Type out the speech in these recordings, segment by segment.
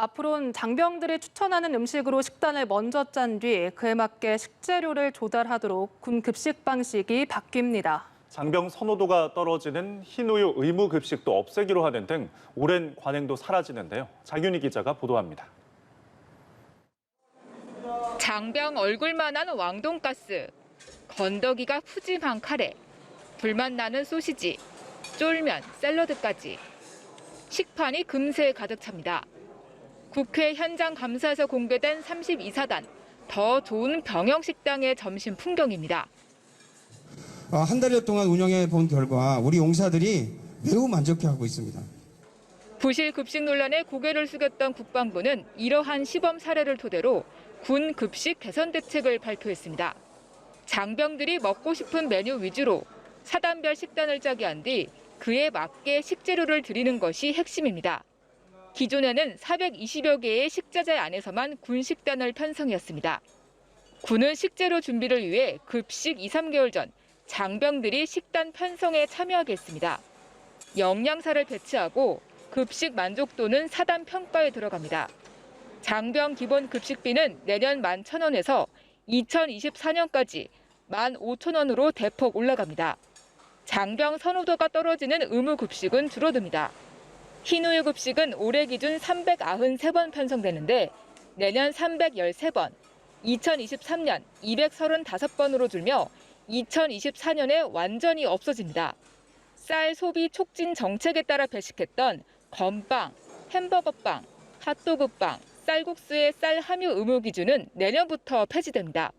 앞으로는 장병들이 추천하는 음식으로 식단을 먼저 짠 뒤 그에 맞게 식재료를 조달하도록 군 급식 방식이 바뀝니다. 장병 선호도가 떨어지는 흰우유 의무 급식도 없애기로 하는 등 오랜 관행도 사라지는데요. 장윤희 기자가 보도합니다. 장병 얼굴만한 왕돈가스, 건더기가 푸짐한 카레, 불맛 나는 소시지, 쫄면, 샐러드까지 식판이 금세 가득 찹니다. 국회 현장 감사에서 공개된 32사단 더 좋은 병영 식당의 점심 풍경입니다. 어, 한 달여 동안 운영해 본 결과 우리 용사들이 매우 만족해하고 있습니다. 부실 급식 논란에 고개를 숙였던 국방부는 이러한 시범 사례를 토대로 군 급식 개선 대책을 발표했습니다. 장병들이 먹고 싶은 메뉴 위주로 사단별 식단을 짜게 한 뒤 그에 맞게 식재료를 드리는 것이 핵심입니다. 기존에는 420여 개의 식자재 안에서만 군 식단을 편성했습니다. 군은 식재료 준비를 위해 급식 2, 3개월 전 장병들이 식단 편성에 참여하게 했습니다. 영양사를 배치하고 급식 만족도는 사단 평가에 들어갑니다. 장병 기본 급식비는 내년 11,000원에서 2024년까지 15,000원으로 대폭 올라갑니다. 장병 선호도가 떨어지는 의무 급식은 줄어듭니다. 흰우유 급식은 올해 기준 393번 편성되는데 내년 313번, 2023년 235번으로 줄며 2024년에 완전히 없어집니다. 쌀 소비 촉진 정책에 따라 배식했던 건빵, 햄버거빵, 핫도그빵, 쌀국수의 쌀 함유 의무 기준은 내년부터 폐지됩니다.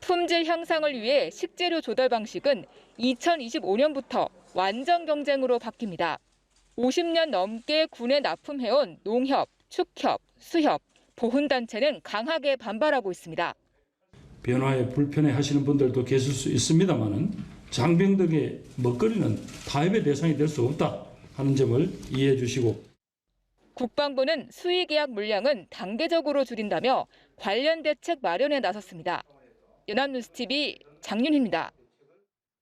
품질 향상을 위해 식재료 조달 방식은 2025년부터 완전 경쟁으로 바뀝니다. 50년 넘게 군에 납품해온 농협, 축협, 수협, 보훈단체는 강하게 반발하고 있습니다. 변화에 불편해 하시는 분들도 계실 수 있습니다만은 장병들의 먹거리는 타협의 대상이 될 수 없다 하는 점을 이해해 주시고 국방부는 수의 계약 물량은 단계적으로 줄인다며 관련 대책 마련에 나섰습니다. 연합뉴스TV 장윤희입니다.